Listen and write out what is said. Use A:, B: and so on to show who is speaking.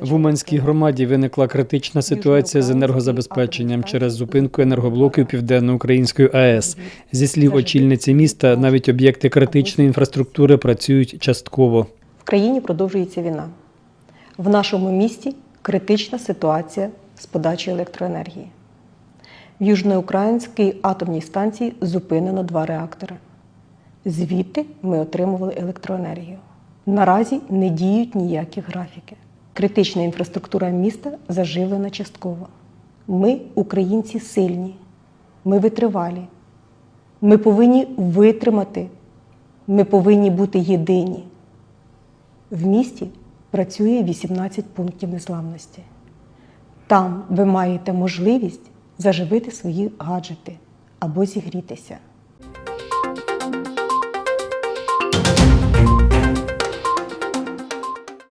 A: В Уманській громаді виникла критична ситуація з енергозабезпеченням через зупинку енергоблоків Південноукраїнської АЕС. Зі слів очільниці міста, навіть об'єкти критичної інфраструктури працюють частково.
B: В країні продовжується війна. В нашому місті критична ситуація з подачею електроенергії. В Южноукраїнській атомній станції зупинено два реактори. Звідти ми отримували електроенергію. Наразі не діють ніякі графіки. Критична інфраструктура міста заживлена частково. Ми, українці, сильні, ми витривалі. Ми повинні витримати, ми повинні бути єдині. В місті працює 18 пунктів незламності. Там ви маєте можливість заживити свої гаджети або зігрітися.